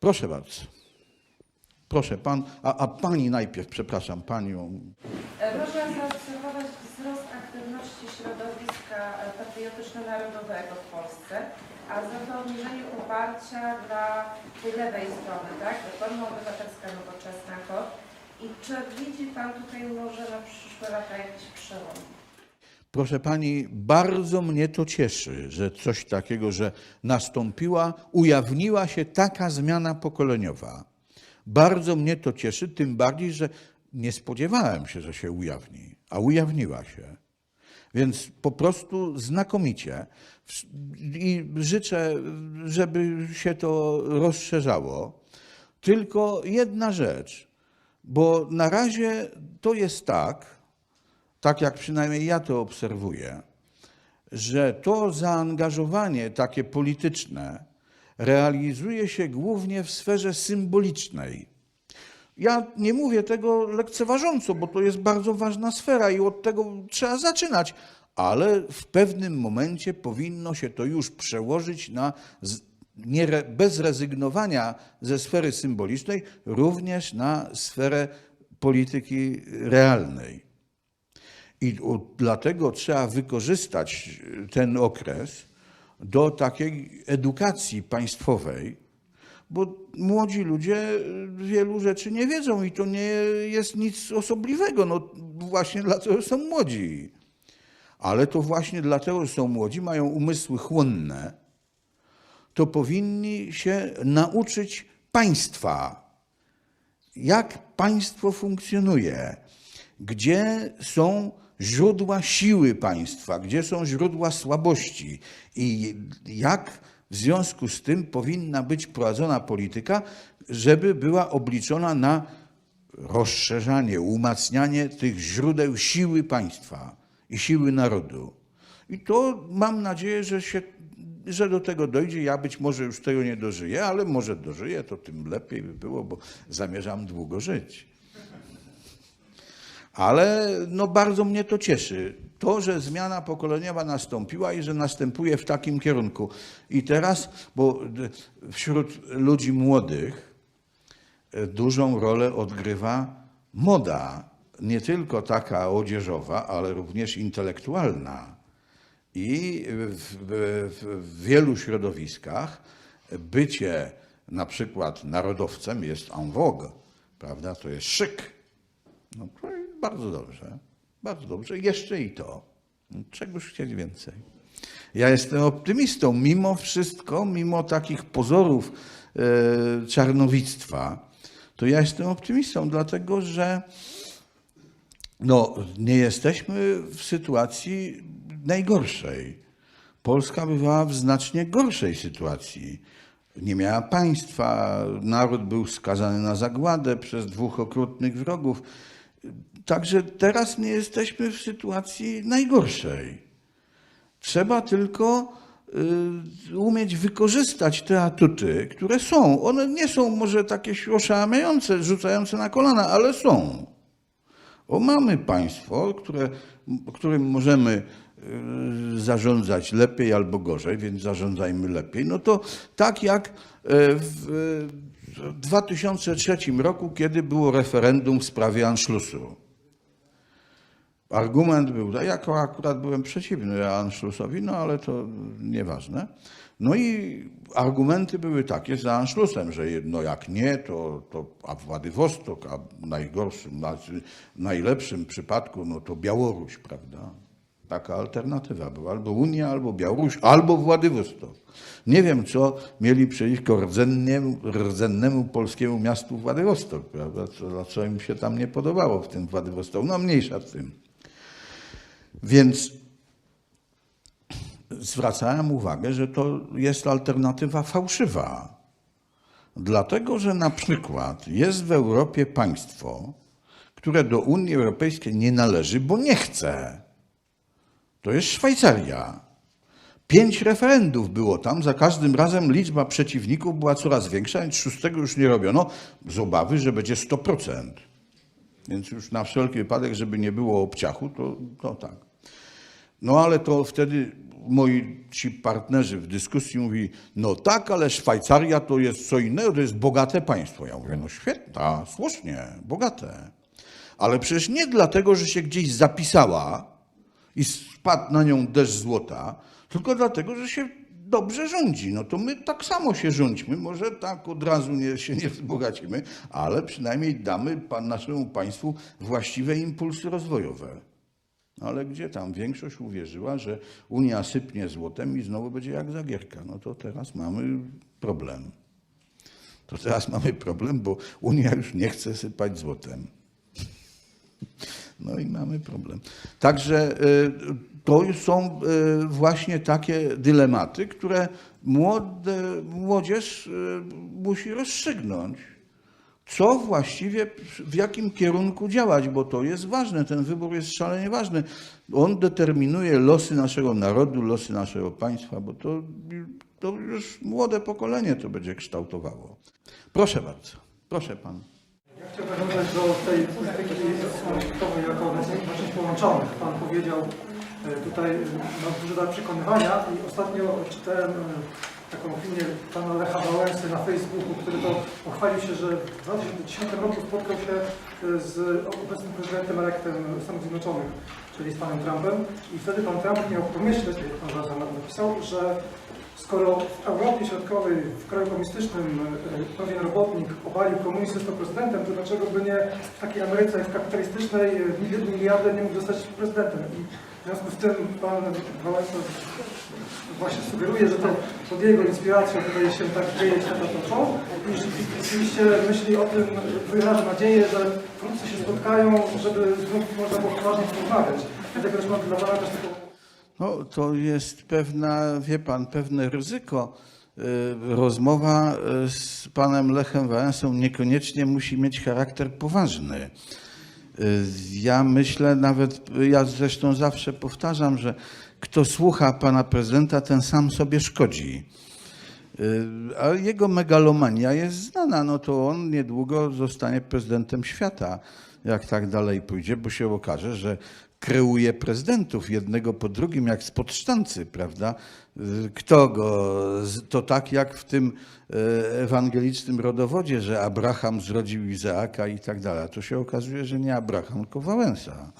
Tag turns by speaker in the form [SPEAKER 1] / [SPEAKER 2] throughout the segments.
[SPEAKER 1] Proszę bardzo. Proszę pan, a, a pani najpierw, przepraszam panią.
[SPEAKER 2] E, Można zaobserwować wzrost aktywności środowiska e, patriotyczno-narodowego w Polsce, a za to obniżenie poparcia dla tej lewej strony, tak? Platforma Obywatelska, Nowoczesna, KOD. I czy widzi Pan tutaj może na przyszłe lata jakiś przełom?
[SPEAKER 1] Proszę pani, bardzo mnie to cieszy, że coś takiego, że nastąpiła, ujawniła się taka zmiana pokoleniowa. Bardzo mnie to cieszy, tym bardziej, że nie spodziewałem się, że się ujawni, a ujawniła się. Więc po prostu znakomicie. I życzę, żeby się to rozszerzało. Tylko jedna rzecz, bo na razie to jest tak, tak jak przynajmniej ja to obserwuję, że to zaangażowanie takie polityczne realizuje się głównie w sferze symbolicznej. Ja nie mówię tego lekceważąco, bo to jest bardzo ważna sfera i od tego trzeba zaczynać, ale w pewnym momencie powinno się to już przełożyć na nie, bez rezygnowania ze sfery symbolicznej, również na sferę polityki realnej. I dlatego trzeba wykorzystać ten okres do takiej edukacji państwowej, bo młodzi ludzie wielu rzeczy nie wiedzą i to nie jest nic osobliwego. No właśnie dlatego są młodzi. Ale to właśnie dlatego, że są młodzi, mają umysły chłonne, to powinni się nauczyć państwa, jak państwo funkcjonuje, gdzie są źródła siły państwa, gdzie są źródła słabości i jak w związku z tym powinna być prowadzona polityka, żeby była obliczona na rozszerzanie, umacnianie tych źródeł siły państwa i siły narodu. I to mam nadzieję, że, się, że do tego dojdzie. Ja być może już tego nie dożyję, ale może dożyję, to tym lepiej by było, bo zamierzam długo żyć. Ale no bardzo mnie to cieszy. To, że zmiana pokoleniowa nastąpiła i że następuje w takim kierunku. I teraz, bo wśród ludzi młodych e, dużą rolę odgrywa moda. Nie tylko taka odzieżowa, ale również intelektualna. I w, w, w wielu środowiskach bycie na przykład narodowcem jest en vogue, prawda? To jest szyk. No bardzo dobrze, bardzo dobrze. Jeszcze i to. Czegoż chcieć więcej. Ja jestem optymistą, mimo wszystko, mimo takich pozorów e, czarnowictwa, to ja jestem optymistą, dlatego że no, nie jesteśmy w sytuacji najgorszej. Polska bywała w znacznie gorszej sytuacji. Nie miała państwa, naród był skazany na zagładę przez dwóch okrutnych wrogów. Także teraz nie jesteśmy w sytuacji najgorszej. Trzeba tylko y, umieć wykorzystać te atuty, które są. One nie są może takie oszałamiające, rzucające na kolana, ale są. Bo mamy państwo, które, którym możemy y, zarządzać lepiej albo gorzej, więc zarządzajmy lepiej. No to tak jak y, w y, 2003 roku, kiedy było referendum w sprawie Anschlussu. Argument był, ja akurat byłem przeciwny Anschlussowi, no ale to nieważne. No i argumenty były takie za Anschlussem, że no jak nie, to, to a Władywostok, a w najgorszym, najlepszym przypadku, no to Białoruś, prawda? Taka alternatywa była, albo Unia, albo Białoruś, albo Władywostok. Nie wiem, co mieli przeciwko rdzennemu, rdzennemu polskiemu miastu Władywostok, prawda? Co, co im się tam nie podobało w tym Władywostoku. No mniejsza z tym. Więc zwracałem uwagę, że to jest alternatywa fałszywa. Dlatego, że na przykład jest w Europie państwo, które do Unii Europejskiej nie należy, bo nie chce. To jest Szwajcaria. Pięć referendów było tam, za każdym razem liczba przeciwników była coraz większa, więc szóstego już nie robiono z obawy, że będzie 100%. Więc już na wszelki wypadek, żeby nie było obciachu, to, to tak. No ale to wtedy moi ci partnerzy w dyskusji mówili, no tak, ale Szwajcaria to jest co innego, to jest bogate państwo. Ja mówię, no świetnie, słusznie, bogate. Ale przecież nie dlatego, że się gdzieś zapisała i spadł na nią deszcz złota, tylko dlatego, że się dobrze rządzi. No to my tak samo się rządźmy, może tak od razu nie, się nie wzbogacimy, ale przynajmniej damy pan, naszemu państwu właściwe impulsy rozwojowe. Ale gdzie tam większość uwierzyła, że Unia sypnie złotem i znowu będzie jak Zagierka. No to teraz mamy problem. To teraz mamy problem, bo Unia już nie chce sypać złotem. No i mamy problem. Także y, to są y, właśnie takie dylematy, które młode, młodzież y, musi rozstrzygnąć. Co właściwie, w jakim kierunku działać, bo to jest ważne, ten wybór jest szalenie ważny. On determinuje losy naszego narodu, losy naszego państwa, bo to, to już młode pokolenie to będzie kształtowało. Proszę bardzo, proszę pan.
[SPEAKER 3] Ja chciałbym nawiązać do tej polityki społecznościowej jako naczyń połączonych. Pan powiedział e, tutaj, no, dużo przekonywania i ostatnio czytałem e, taką opinię pana Lecha Wałęsy na Facebooku, który to pochwalił się, że w 2010 roku spotkał się e, z obecnym prezydentem elektem Stanów Zjednoczonych, czyli z panem Trumpem i wtedy pan Trump miał pomyśleć, jak pan zaraz napisał, że Skoro w Europie Środkowej, w kraju komunistycznym e, pewien robotnik obalił komunizm został prezydentem, to dlaczego by nie w takiej Ameryce jak kapitalistycznej e, nie mógł zostać prezydentem? I w związku z tym pan Wałęsa właśnie sugeruje, że to pod jego inspiracją tutaj się tak dzieje się toczą i że oczywiście myśli o tym, wyraża nadzieję, że wkrótce się spotkają, żeby znów można było poważnie porozmawiać. Dlatego też mam dla pana też taką
[SPEAKER 1] No, to jest pewna, wie pan, pewne ryzyko. Y, Rozmowa y, z panem Lechem Wałęsą niekoniecznie musi mieć charakter poważny. Y, Ja myślę nawet, ja zresztą zawsze powtarzam, że kto słucha pana prezydenta, ten sam sobie szkodzi. Y, A jego megalomania jest znana, no to on niedługo zostanie prezydentem świata, jak tak dalej pójdzie, bo się okaże, że kreuje prezydentów jednego po drugim, jak spod sztancy, prawda? Y, Kto go, z- to tak jak w tym y, ewangelicznym rodowodzie, że Abraham zrodził Izaaka i tak dalej. Tu się okazuje, że nie Abraham, tylko Wałęsa.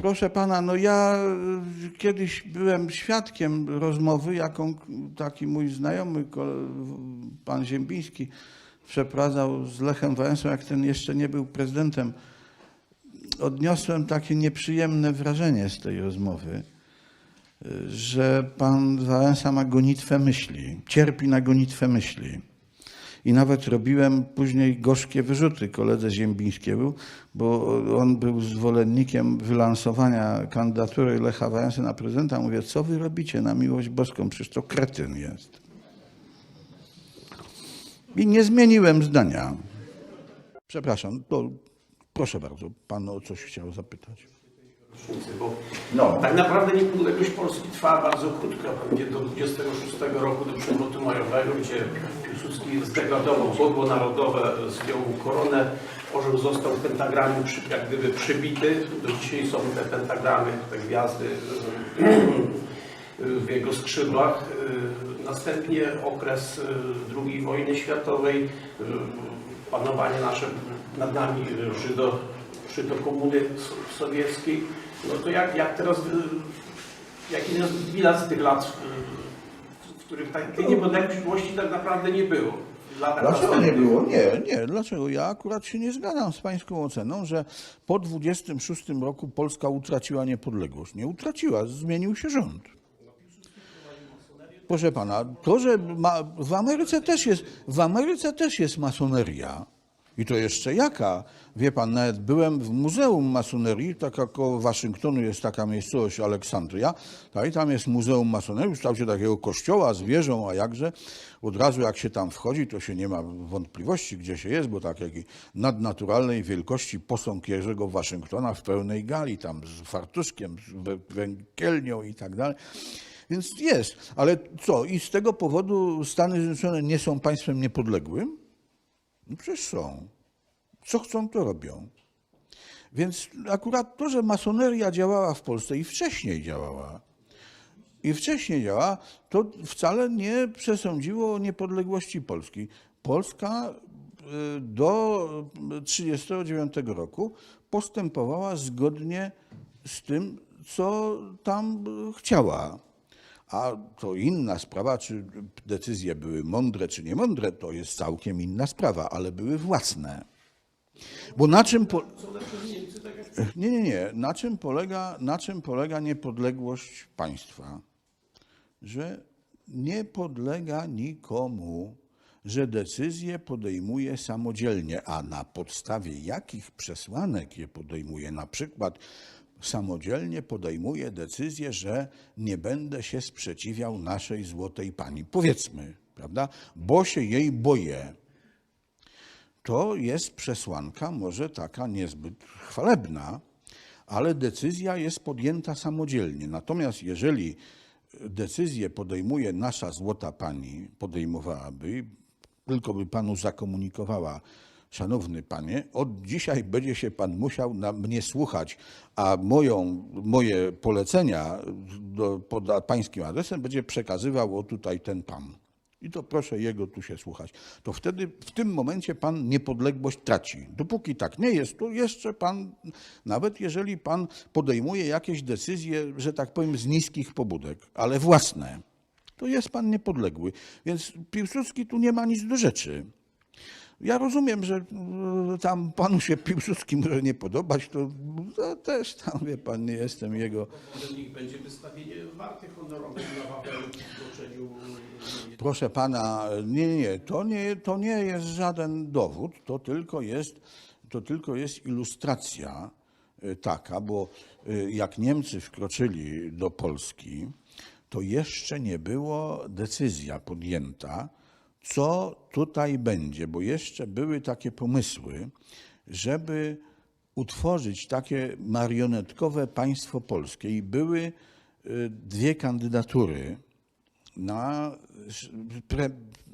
[SPEAKER 1] Proszę pana, no ja y, kiedyś byłem świadkiem rozmowy, jaką taki mój znajomy, pan Ziembiński, przeprowadzał z Lechem Wałęsą, jak ten jeszcze nie był prezydentem. Odniosłem takie nieprzyjemne wrażenie z tej rozmowy, y, że pan Wałęsa ma gonitwę myśli, cierpi na gonitwę myśli. I nawet robiłem później gorzkie wyrzuty koledze Ziembińskiemu, bo on był zwolennikiem wylansowania kandydatury Lecha Wałęsy na prezydenta. Mówię, co wy robicie na miłość boską? Przecież to kretyn jest. I nie zmieniłem zdania. Przepraszam, to proszę bardzo, pan o coś chciał zapytać.
[SPEAKER 4] Bo
[SPEAKER 1] No.
[SPEAKER 4] tak naprawdę niepodległość Polski trwała bardzo krótko, pewnie do 26 roku, do przewrotu majowego, gdzie Piłsudski zdegradował godło narodowe, zdjął koronę, orzeł został w pentagramie przy, jak gdyby przybity. Do dzisiaj są te pentagramy, te gwiazdy w jego skrzydłach. Następnie okres y, II wojny światowej, y, panowanie nasze nad nami y, Żydo, Żydokomuny s- sowieckiej. No to jak, jak teraz, y, jaki jest bilans tych lat, y, w których tak- tej niepodległości tak naprawdę nie było?
[SPEAKER 1] Dlaczego nie było? Nie, nie. Dlaczego? Ja akurat się nie zgadzam z pańską oceną, że po 26 roku Polska utraciła niepodległość. Nie utraciła, zmienił się rząd. Proszę pana, to, że ma, w Ameryce też jest, w Ameryce też jest masoneria. I to jeszcze jaka? Wie pan, nawet byłem w Muzeum Masonerii, tak koło Waszyngtonu jest taka miejscowość Aleksandria, tak, i tam jest Muzeum Masonerii, w kształcie takiego kościoła z wieżą, a jakże. Od razu jak się tam wchodzi, to się nie ma wątpliwości, gdzie się jest, bo tak jakiej nadnaturalnej wielkości posąg Jerzego Waszyngtona w pełnej gali, tam z fartuszkiem, z wę- węgielnią i tak dalej. Więc jest, ale co? I z tego powodu Stany Zjednoczone nie są państwem niepodległym? No przecież są. Co chcą, to robią. Więc akurat to, że masoneria działała w Polsce i wcześniej działała, i wcześniej działa, to wcale nie przesądziło o niepodległości Polski. Polska y, do 1939 roku postępowała zgodnie z tym, co tam chciała. A to inna sprawa, czy decyzje były mądre, czy niemądre, to jest całkiem inna sprawa, ale były własne. Bo na czym. Po... Nie, nie, nie. Na czym, polega, na czym polega niepodległość państwa? Że nie podlega nikomu, że decyzje podejmuje samodzielnie, a na podstawie jakich przesłanek je podejmuje? Na przykład samodzielnie podejmuje decyzję, że nie będę się sprzeciwiał naszej złotej pani. Powiedzmy, prawda? Bo się jej boję to jest przesłanka może taka niezbyt chwalebna, ale decyzja jest podjęta samodzielnie. Natomiast jeżeli decyzję podejmuje nasza złota pani, podejmowałaby, tylko by panu zakomunikowała, szanowny panie, od dzisiaj będzie się pan musiał na mnie słuchać, a moją, moje polecenia do, pod pańskim adresem będzie przekazywał o tutaj ten pan. I to proszę jego tu się słuchać. To wtedy w tym momencie pan niepodległość traci. Dopóki tak nie jest, to jeszcze pan, nawet jeżeli pan podejmuje jakieś decyzje, że tak powiem, z niskich pobudek, ale własne, to jest pan niepodległy. Więc Piłsudski tu nie ma nic do rzeczy. Ja rozumiem, że e, tam panu się Piłsudski może nie podobać, to, to też tam, wie pan, nie jestem jego
[SPEAKER 4] niech będzie wystawienie warty honorowej na Wawelu
[SPEAKER 1] Proszę pana, nie, nie, to nie, to nie jest żaden dowód, to tylko jest, to tylko jest ilustracja y, taka, bo y, jak Niemcy wkroczyli do Polski, to jeszcze nie było decyzja podjęta, co tutaj będzie, bo jeszcze były takie pomysły, żeby utworzyć takie marionetkowe państwo polskie i były y, dwie kandydatury na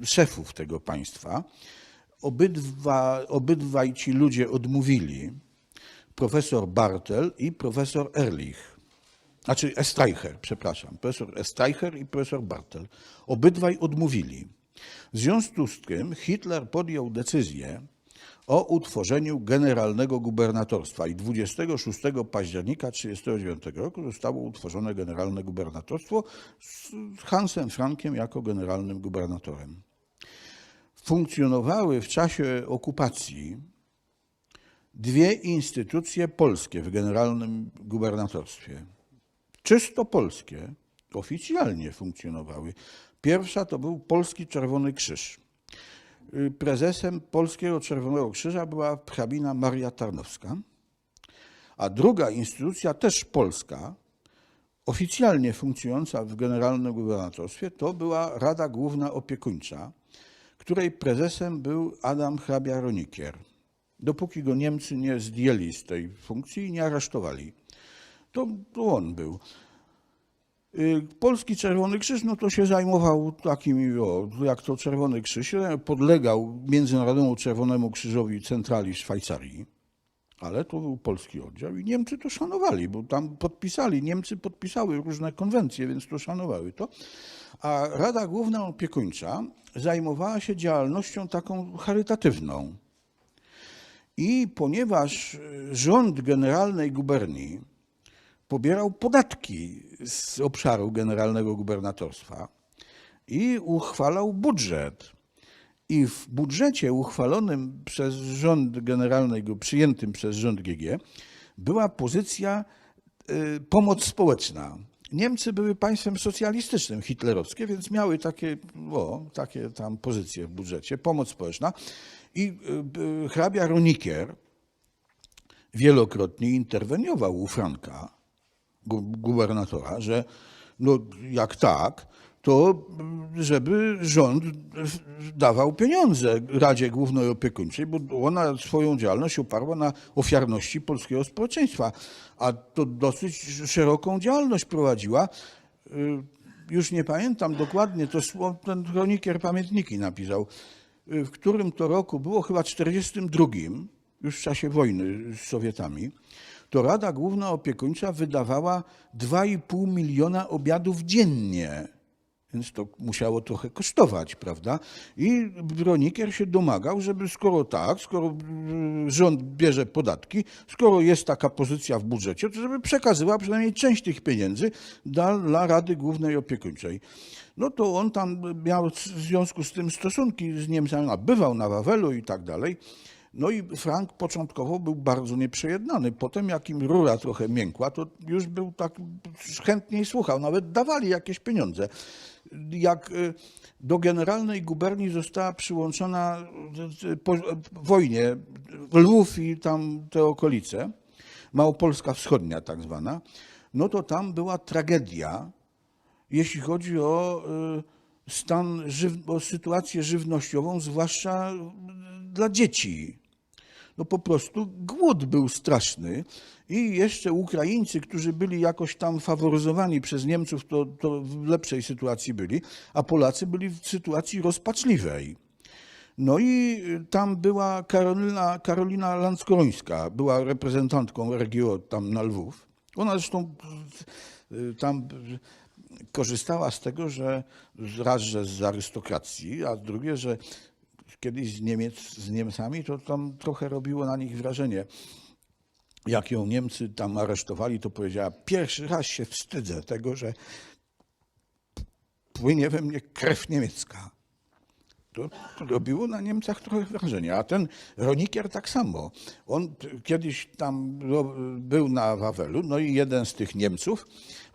[SPEAKER 1] szefów tego państwa. Obydwa, obydwaj ci ludzie odmówili, profesor Bartel i profesor Ehrlich. Znaczy Estreicher, przepraszam, profesor Estreicher i profesor Bartel. Obydwaj odmówili. W związku z tym Hitler podjął decyzję o utworzeniu generalnego gubernatorstwa i 26 października 1939 roku zostało utworzone generalne gubernatorstwo z Hansem Frankiem jako generalnym gubernatorem. Funkcjonowały w czasie okupacji dwie instytucje polskie w generalnym gubernatorstwie czysto polskie, oficjalnie funkcjonowały. Pierwsza to był Polski Czerwony Krzyż. Y, Prezesem Polskiego Czerwonego Krzyża była hrabina Maria Tarnowska, a druga instytucja, też polska, oficjalnie funkcjonująca w Generalnym Gubernatorstwie, to była Rada Główna Opiekuńcza, której prezesem był Adam hrabia Ronikier. Dopóki go Niemcy nie zdjęli z tej funkcji i nie aresztowali to, to on był. Y, Polski Czerwony Krzyż, no to się zajmował takimi, o, jak to Czerwony Krzyż, e, podlegał Międzynarodowemu Czerwonemu Krzyżowi centrali w Szwajcarii, ale to był polski oddział i Niemcy to szanowali, bo tam podpisali, Niemcy podpisały różne konwencje, więc to szanowały to. A Rada Główna Opiekuńcza zajmowała się działalnością taką charytatywną. I ponieważ y, rząd generalnej guberni pobierał podatki z obszaru generalnego gubernatorstwa i uchwalał budżet. I w budżecie uchwalonym przez rząd generalnego, przyjętym przez rząd GG, była pozycja y, pomoc społeczna. Niemcy były państwem socjalistycznym, hitlerowskie, więc miały takie, o, takie tam pozycje w budżecie, pomoc społeczna. I y, y, hrabia Ronikier wielokrotnie interweniował u Franka, gubernatora, że no jak tak, to żeby rząd dawał pieniądze Radzie Głównej Opiekuńczej, bo ona swoją działalność oparła na ofiarności polskiego społeczeństwa, a to dosyć szeroką działalność prowadziła. Y, Już nie pamiętam dokładnie, to ten chronikier pamiętniki napisał, y, w którym to roku było chyba 42, już w czasie wojny z Sowietami, to Rada Główna Opiekuńcza wydawała 2,5 miliona obiadów dziennie. Więc to musiało trochę kosztować, prawda? I Bronikier się domagał, żeby skoro tak, skoro mm, rząd bierze podatki, skoro jest taka pozycja w budżecie, to żeby przekazywała przynajmniej część tych pieniędzy dla, Rady Głównej Opiekuńczej. No to on tam miał w związku z tym stosunki z Niemcami, bywał na Wawelu i tak dalej. No i Frank początkowo był bardzo nieprzejednany. Potem jak im rura trochę miękła, to już był tak chętniej słuchał. Nawet dawali jakieś pieniądze. Jak y, do generalnej guberni została przyłączona y, y, po wojnie Lwów i tam te okolice, Małopolska Wschodnia tak zwana, no to tam była tragedia, jeśli chodzi o stan, o sytuację żywnościową, zwłaszcza dla dzieci. No po prostu głód był straszny i jeszcze Ukraińcy, którzy byli jakoś tam faworyzowani przez Niemców, to, to w lepszej sytuacji byli, a Polacy byli w sytuacji rozpaczliwej. No i y, tam była Karolina, Karolina była reprezentantką RGO tam na Lwów. Ona zresztą y, tam y, korzystała z tego, że raz, że z arystokracji, a drugie, że kiedyś z, Niemiec, z Niemcami to tam trochę robiło na nich wrażenie. Jak ją Niemcy tam aresztowali, to powiedziała, pierwszy raz się wstydzę tego, że płynie we mnie krew niemiecka. To robiło na Niemcach trochę wrażenie. A ten Ronikier tak samo. On kiedyś tam był na Wawelu, no i jeden z tych Niemców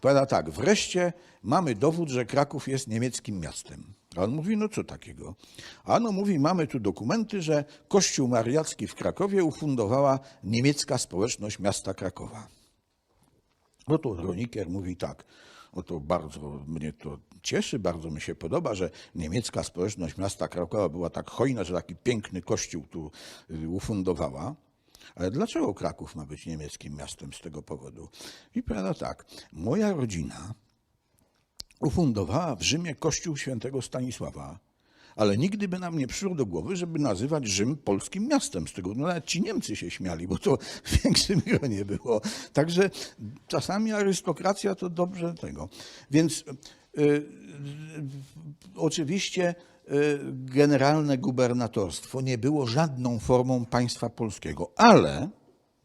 [SPEAKER 1] powiada tak, wreszcie mamy dowód, że Kraków jest niemieckim miastem. A on mówi, no co takiego? A no mówi, mamy tu dokumenty, że Kościół Mariacki w Krakowie ufundowała niemiecka społeczność miasta Krakowa. No to Ronikier mówi tak, no to bardzo mnie to cieszy, bardzo mi się podoba, że niemiecka społeczność miasta Krakowa była tak hojna, że taki piękny kościół tu y, ufundowała. Ale dlaczego Kraków ma być niemieckim miastem z tego powodu? I powiada tak, moja rodzina ufundowała w Rzymie kościół świętego Stanisława, ale nigdy by nam nie przyszło do głowy, żeby nazywać Rzym polskim miastem. Z tego no nawet ci Niemcy się śmiali, bo to w większym gronie było. Także czasami arystokracja to dobrze tego. Więc oczywiście y, generalne gubernatorstwo nie było żadną formą państwa polskiego, ale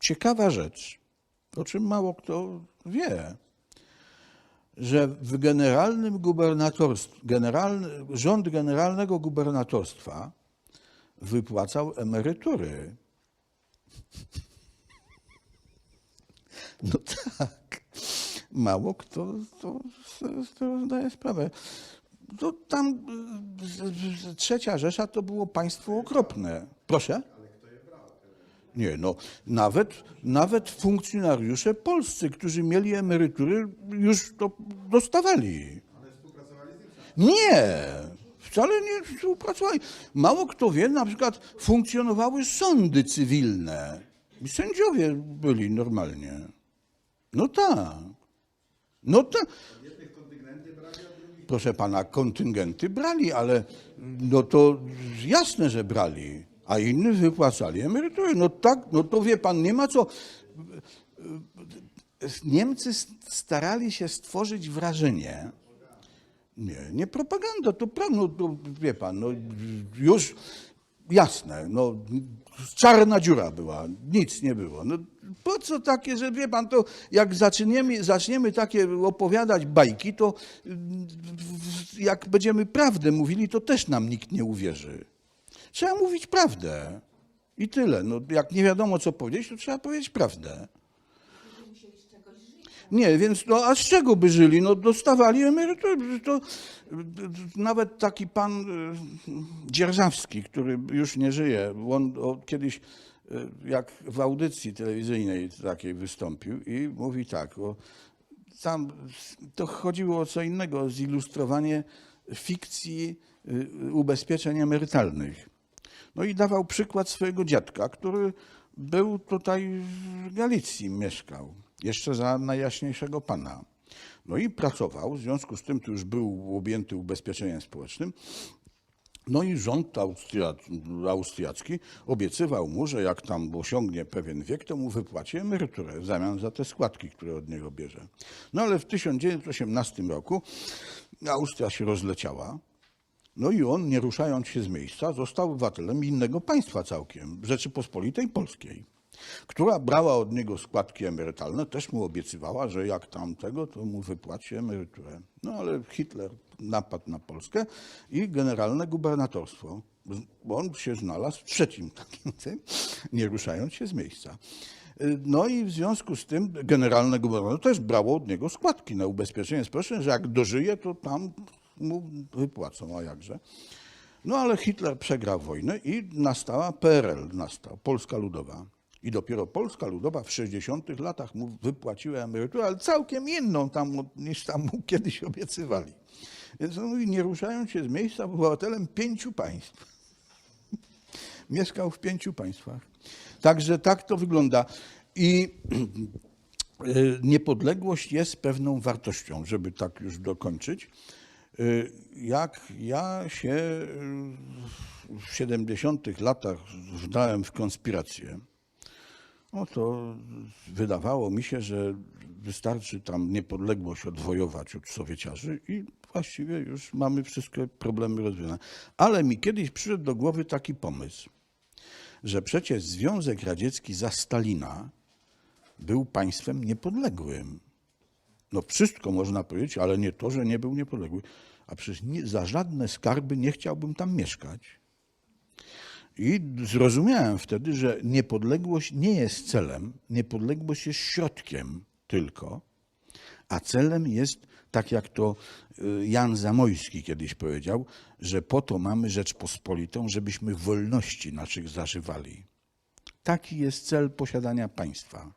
[SPEAKER 1] ciekawa rzecz, o czym mało kto wie, że w generalnym gubernatorstwie, generalny, rząd generalnego gubernatorstwa wypłacał emerytury. No tak. Mało kto to, to zdaje sprawę. To tam y, y, trzecia Rzesza to było państwo okropne. Proszę? Nie, no nawet, nawet funkcjonariusze polscy, którzy mieli emerytury, już to dostawali. Nie, wcale nie współpracowali. Mało kto wie, na przykład funkcjonowały sądy cywilne. Sędziowie byli normalnie. No tak. No tak. Proszę pana, kontyngenty brali, ale no to jasne, że brali, a inni wypłacali emerytury. No tak, no to wie pan, nie ma co. Niemcy starali się stworzyć wrażenie, nie, nie propaganda, to prawda, no, to wie pan, no, już jasne, no, czarna dziura była, nic nie było. No, po co takie, że wie pan, to jak zaczniemy, zaczniemy takie opowiadać bajki, to mm, jak będziemy prawdę mówili, to też nam nikt nie uwierzy. Trzeba mówić prawdę i tyle. No, jak nie wiadomo, co powiedzieć, to trzeba powiedzieć prawdę. Nie, więc no, a z czego by żyli? No dostawali emeryturę. To, nawet taki pan y, Dzierżawski, który już nie żyje, on kiedyś y, jak w audycji telewizyjnej takiej wystąpił i mówi tak, o, tam to chodziło o co innego, zilustrowanie fikcji y, ubezpieczeń emerytalnych. No i dawał przykład swojego dziadka, który był tutaj w Galicji, mieszkał, jeszcze za najjaśniejszego pana. No i pracował, w związku z tym to już był objęty ubezpieczeniem społecznym No i rząd Austria- austriacki obiecywał mu, że jak tam osiągnie pewien wiek, to mu wypłaci emeryturę w zamian za te składki, które od niego bierze. No ale w 1918 roku Austria się rozleciała. No i on, nie ruszając się z miejsca, został obywatelem innego państwa całkiem, Rzeczypospolitej Polskiej, która brała od niego składki emerytalne, też mu obiecywała, że jak tamtego, to mu wypłaci emeryturę. No ale Hitler napadł na Polskę i generalne gubernatorstwo, on się znalazł w trzecim takim, tym, nie ruszając się z miejsca. No i w związku z tym generalne gubernatorstwo też brało od niego składki na ubezpieczenie społeczne, że jak dożyje, to tam mu wypłacą, a jakże. No ale Hitler przegrał wojnę i nastała PRL, nastał, Polska Ludowa. I dopiero Polska Ludowa w 60 latach mu wypłaciła emeryturę, ale całkiem inną tam, niż tam mu kiedyś obiecywali. Więc on mówi, nie ruszając się z miejsca, był obywatelem pięciu państw. Mieszkał w pięciu państwach. Także tak to wygląda. I y, niepodległość jest pewną wartością, żeby tak już dokończyć. Y, Jak ja się y, w 70 latach wdałem w konspirację, no to wydawało mi się, że wystarczy tam niepodległość odwojować od Sowieciarzy i właściwie już mamy wszystkie problemy rozwiązane. Ale mi kiedyś przyszedł do głowy taki pomysł, że przecież Związek Radziecki za Stalina był państwem niepodległym. No wszystko można powiedzieć, ale nie to, że nie był niepodległy. A przecież nie, za żadne skarby nie chciałbym tam mieszkać. I zrozumiałem wtedy, że niepodległość nie jest celem, niepodległość jest środkiem tylko, a celem jest, tak jak to y, Jan Zamojski kiedyś powiedział, że po to mamy Rzeczpospolitą, żebyśmy wolności naszych zażywali. Taki jest cel posiadania państwa.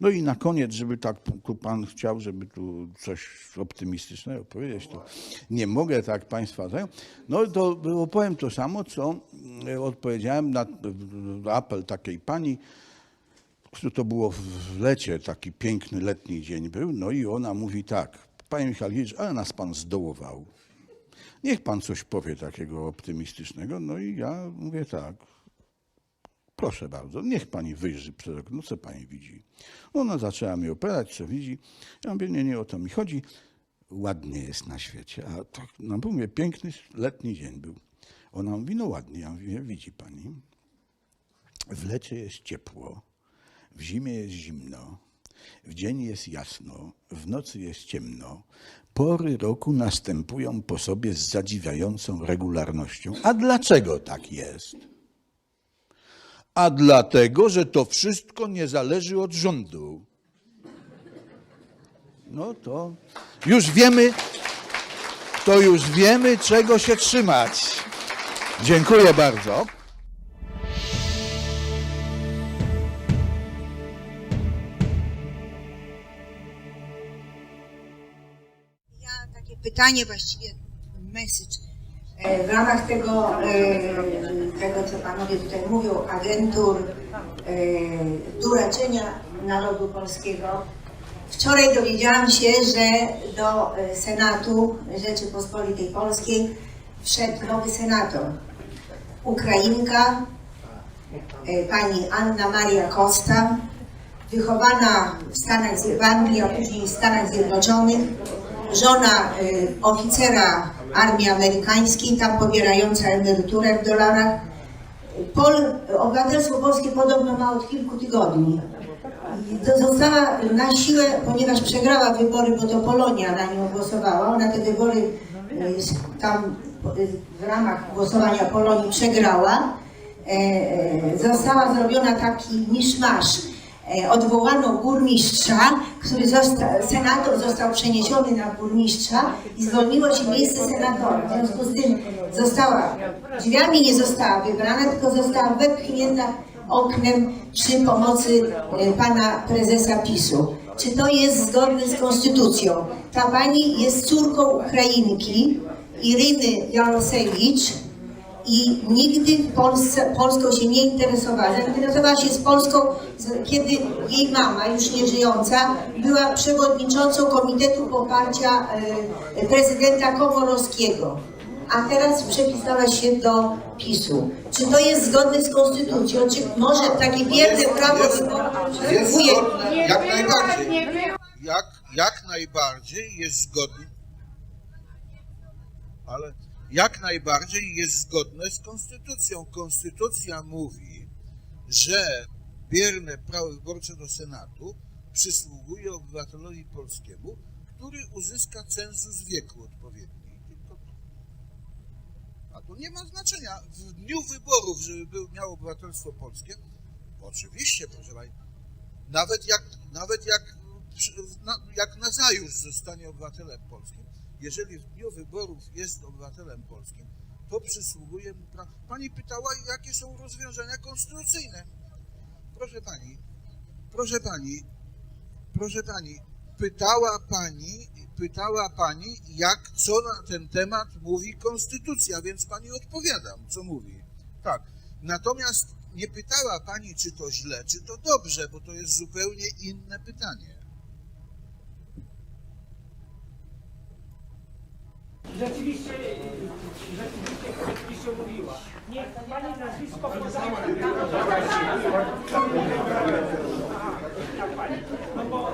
[SPEAKER 1] No i na koniec, żeby tak pan chciał, żeby tu coś optymistycznego powiedzieć, to nie mogę tak państwa zająć. No to opowiem to samo, co e, odpowiedziałem na apel takiej pani, to było w lecie, taki piękny letni dzień był, no i ona mówi tak, panie Michalowicz, ale nas pan zdołował. Niech pan coś powie takiego optymistycznego. No i ja mówię tak, Proszę bardzo, niech pani wyjrzy przez okno, co pani widzi. Ona zaczęła mi opowiadać, co widzi. Ja mówię, nie, nie o to mi chodzi. Ładnie jest na świecie. A tak, no mówię, piękny letni dzień był. Ona mówi, no ładnie. Ja mówię, widzi pani, w lecie jest ciepło, w zimie jest zimno, w dzień jest jasno, w nocy jest ciemno. Pory roku następują po sobie z zadziwiającą regularnością. A dlaczego tak jest? A dlatego, że to wszystko nie zależy od rządu. No to już wiemy, to już wiemy, czego się trzymać. Dziękuję bardzo.
[SPEAKER 5] Pytanie, właściwie message. E, W ramach tego, e, tego, co panowie tutaj mówią, agentur, e, duraczenia narodu polskiego, wczoraj dowiedziałam się, że do e, Senatu Rzeczypospolitej Polskiej wszedł nowy senator. Ukrainka, e, pani Anna Maria Costa, wychowana w Stanach w Anglii, a później w Stanach Zjednoczonych, żona oficera armii amerykańskiej, tam pobierająca emeryturę w dolarach. Pol, obywatelstwo polskie podobno ma od kilku tygodni. Została na siłę, ponieważ przegrała wybory, bo to Polonia na nią głosowała. Ona te wybory y, tam y, w ramach głosowania Polonii przegrała. E, e, Została zrobiona taki miszmasz. E, Odwołano burmistrza, który został, senator został przeniesiony na burmistrza i zwolniło się miejsce senatora. W związku z tym została, drzwiami nie została wybrana, tylko została wepchnięta oknem przy pomocy e, pana prezesa PiSu. Czy to jest zgodne z konstytucją? Ta pani jest córką Ukrainki, Iryny Jarosewicz, i nigdy w Polsce, Polską się nie interesowała. Zainteresowała się z Polską, kiedy jej mama, już nie żyjąca, była przewodniczącą Komitetu Poparcia e, prezydenta Komorowskiego. a teraz przepisała się do PiSu. Czy to jest zgodne z konstytucją? Czy może takie bierne prawo wyborcze
[SPEAKER 1] jak najbardziej. Jak, jak najbardziej jest zgodne, ale jak najbardziej jest zgodne z konstytucją. Konstytucja mówi, że bierne prawo wyborcze do Senatu przysługuje obywatelowi polskiemu, który uzyska cenzus wieku odpowiedni. A to nie ma znaczenia. W dniu wyborów, żeby był, miał obywatelstwo polskie, oczywiście, proszę Pani, nawet jak, nawet jak, jak nazajutrz zostanie obywatelem polskim, jeżeli w dniu wyborów jest obywatelem polskim, to przysługuje mu prawo. Pani pytała, jakie są rozwiązania konstytucyjne. Proszę pani, proszę pani, proszę pani, pytała pani, pytała pani, jak, co na ten temat mówi konstytucja, więc pani odpowiadam, co mówi. Tak. Natomiast nie pytała pani, czy to źle, czy to dobrze, bo to jest zupełnie inne pytanie.
[SPEAKER 6] Rzeczywiście, rzeczywiście, rzeczywiście mówiła. Niech pani nazwisko podaje. No bo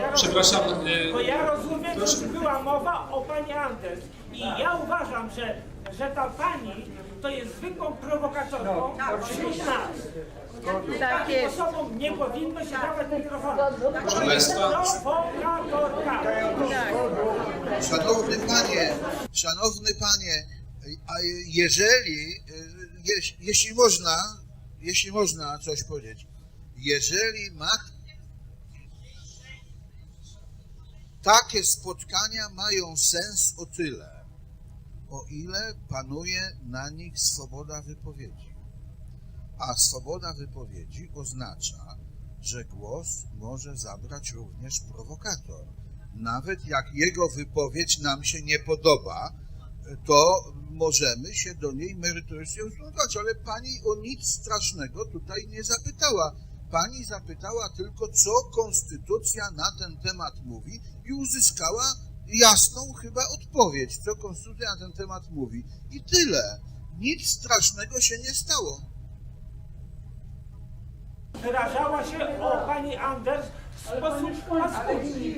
[SPEAKER 6] ja
[SPEAKER 7] Przepraszam,
[SPEAKER 6] rozumiem, bo ja rozumiem, że była mowa o pani Anders. I ja uważam, że, że ta pani to jest zwykłą prowokatorką wśród nas. Takim osobom nie powinno się dawać mikrofonu.
[SPEAKER 7] Proszę Państwa.
[SPEAKER 6] Prowokatorka.
[SPEAKER 1] Szanowny panie, szanowny panie, a jeżeli, je- jeśli można, jeśli można coś powiedzieć, jeżeli ma takie spotkania mają sens o tyle, o ile panuje na nich swoboda wypowiedzi. A swoboda wypowiedzi oznacza, że głos może zabrać również prowokator. Nawet jak jego wypowiedź nam się nie podoba, to możemy się do niej merytorycznie ustosunkować, ale pani o nic strasznego tutaj nie zapytała. Pani zapytała tylko, co konstytucja na ten temat mówi i uzyskała jasną chyba odpowiedź, co konstytucja na ten temat mówi. I tyle. Nic strasznego się nie stało.
[SPEAKER 6] Wyrażała się o pani Anders w sposób paskudny.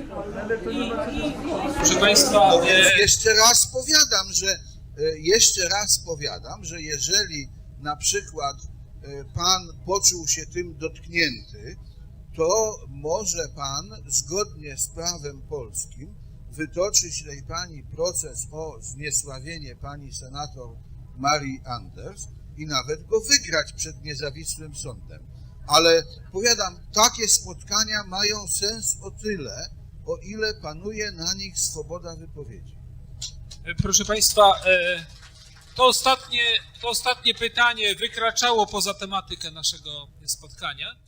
[SPEAKER 7] Proszę Państwa,
[SPEAKER 1] No więc
[SPEAKER 7] e,
[SPEAKER 1] jeszcze raz powiadam, że e, jeszcze raz powiadam, że jeżeli na przykład e, pan poczuł się tym dotknięty, to może pan zgodnie z prawem polskim wytoczyć tej pani proces o zniesławienie pani senator Marii Anders i nawet go wygrać przed niezawisłym sądem. Ale powiadam, takie spotkania mają sens o tyle, o ile panuje na nich swoboda wypowiedzi.
[SPEAKER 7] proszę Państwa, e, to ostatnie, to ostatnie pytanie wykraczało poza tematykę naszego spotkania.